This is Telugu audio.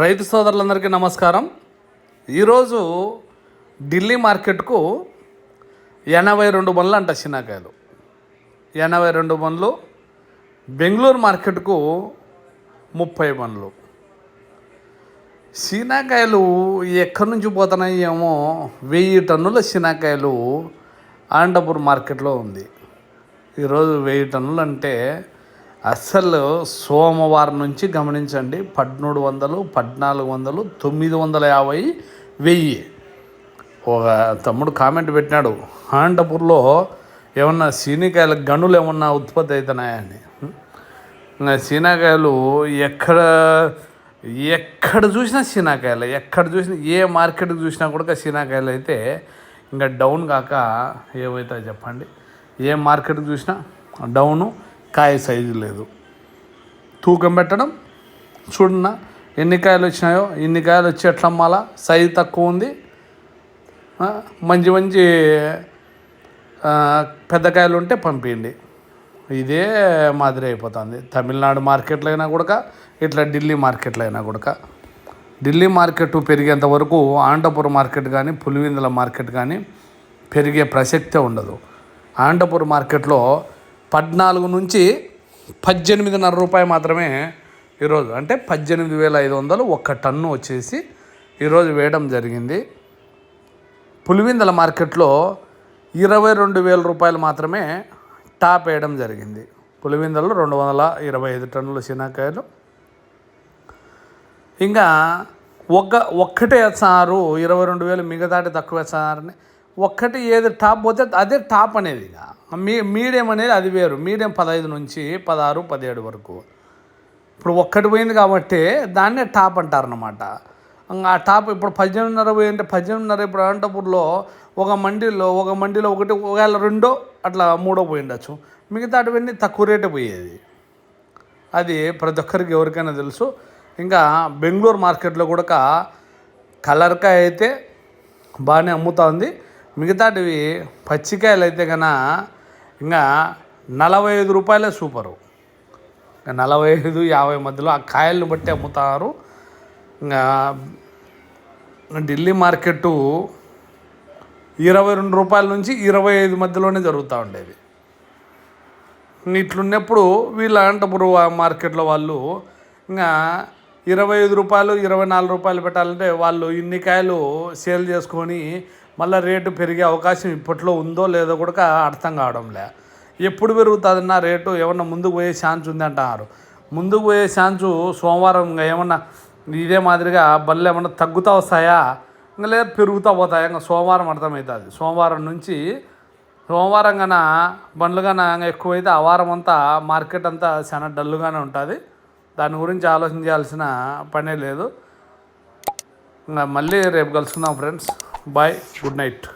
రైతు సోదరులందరికీ నమస్కారం. ఈరోజు ఢిల్లీ మార్కెట్కు ఎనభై రెండు బండ్లు అంట చిన్నకాయలు ఎనభై రెండు బండ్లు బెంగళూరు మార్కెట్కు ముప్పై బండ్లు శీనాకాయలు ఎక్కడి నుంచి పోతున్నాయి ఏమో వెయ్యి టన్నుల శీనాకాయలు ఆండపూర్ మార్కెట్లో ఉంది. ఈరోజు వెయ్యి టన్నులు అంటే అస్సలు సోమవారం నుంచి గమనించండి పద్మూడు వందలు పద్నాలుగు వందలు తొమ్మిది వందల యాభై వెయ్యి. ఒక తమ్ముడు కామెంట్ పెట్టినాడు హాండపూర్లో ఏమన్నా సీనికాయల గనులు ఏమన్నా ఉత్పత్తి అవుతున్నాయని సీనాకాయలు ఎక్కడ ఎక్కడ చూసినా సీనాకాయలు ఎక్కడ చూసినా ఏ మార్కెట్కి చూసినా కూడా సీనాకాయలు అయితే ఇంకా డౌన్ కాక ఏమవుతాయి చెప్పండి ఏ మార్కెట్కి చూసినా డౌను. కాయ సైజు లేదు. తూకం పెట్టడం చూడన్నా ఎన్ని కాయలు వచ్చినాయో ఇన్ని కాయలు వచ్చి ఎట్లా అమ్మాలా సైజు తక్కువ ఉంది. మంచి మంచి పెద్ద కాయలు ఉంటే పంపించండి ఇదే మాదిరి అయిపోతుంది. తమిళనాడు మార్కెట్లో అయినా కూడా ఇట్లా ఢిల్లీ మార్కెట్లో అయినా కూడా ఢిల్లీ మార్కెట్ పెరిగేంత వరకు ఆండపురం మార్కెట్ కానీ పులివెందుల మార్కెట్ కానీ పెరిగే ప్రసక్తే ఉండదు. ఆండపురం మార్కెట్లో పద్నాలుగు నుంచి పద్దెనిమిదిన్నర రూపాయలు మాత్రమే ఈరోజు. అంటే పద్దెనిమిది వేల ఐదు వందలు ఒక్క టన్ను వచ్చేసి ఈరోజు వేయడం జరిగింది. పులివిందల మార్కెట్లో ఇరవై రెండు వేల రూపాయలు మాత్రమే టాప్ వేయడం జరిగింది. పులివిందలు రెండు వందల ఇరవై ఐదు టన్నుల శనక్కాయలు. ఇంకా ఒక్క ఒక్కటే వేస్తున్నారు ఇరవై రెండు వేలు మిగతాటి తక్కువ వేస్తున్నారని ఒక్కటి ఏది టాప్ పోతే అదే టాప్ అనేది ఇక. మీ మీడియం అనేది అది వేరు. మీడియం పదహైదు నుంచి పదహారు పదిహేడు వరకు. ఇప్పుడు ఒక్కటి పోయింది కాబట్టి దాన్నే టాప్ అంటారనమాట ఆ టాప్ ఇప్పుడు పద్దెనిమిదిన్నర పోయింటే పద్దెనిమిదిన్నర ఇప్పుడు అనంతపూర్లో ఒక మండీలో ఒక మండీలో ఒకటి ఒకవేళ రెండో అట్లా మూడో పోయి ఉండొచ్చు మిగతా అటువన్నీ తక్కువ రేటే పోయేది. అది ప్రతి ఒక్కరికి ఎవరికైనా తెలుసు. ఇంకా బెంగళూరు మార్కెట్లో కూడా కలర్కాయ అయితే బాగానే అమ్ముతూ ఉంది. మిగతాటివి పచ్చికాయలు అయితే కన్నా ఇంకా నలభై ఐదు రూపాయలే సూపరు. ఇంకా నలభై ఐదు యాభై మధ్యలో ఆ కాయలను బట్టి అమ్ముతారు. ఇంకా ఢిల్లీ మార్కెట్టు ఇరవై రెండు రూపాయల నుంచి ఇరవై ఐదు మధ్యలోనే జరుగుతూ ఉండేది. ఇట్లున్నప్పుడు వీళ్ళ అనంతపురం మార్కెట్లో వాళ్ళు ఇంకా ఇరవై ఐదు రూపాయలు ఇరవై నాలుగు రూపాయలు పెట్టాలంటే వాళ్ళు ఇన్ని కాయలు సేల్ చేసుకొని మళ్ళీ రేటు పెరిగే అవకాశం ఇప్పట్లో ఉందో లేదో కూడా అర్థం కావడంలే ఎప్పుడు పెరుగుతుందన్న రేటు ఏమన్నా ముందుకు పోయే ఛాన్స్ ఉంది అంటున్నారు. ముందుకు పోయే ఛాన్సు సోమవారం ఇంకా ఏమన్నా ఇదే మాదిరిగా బళ్ళు ఏమన్నా తగ్గుతూ వస్తాయా? ఇంకా లేదా పెరుగుతూ పోతాయా? ఇంకా సోమవారం అర్థమవుతుంది. సోమవారం నుంచి సోమవారం కన్నా బండ్లు కన్నా ఎక్కువైతే ఆ వారం అంతా మార్కెట్ అంతా చాలా డల్లుగానే ఉంటుంది. దాని గురించి ఆలోచించాల్సిన పనే లేదు. మళ్ళీ రేపు కలుసుకుందాం ఫ్రెండ్స్ బాయ్ గుడ్ నైట్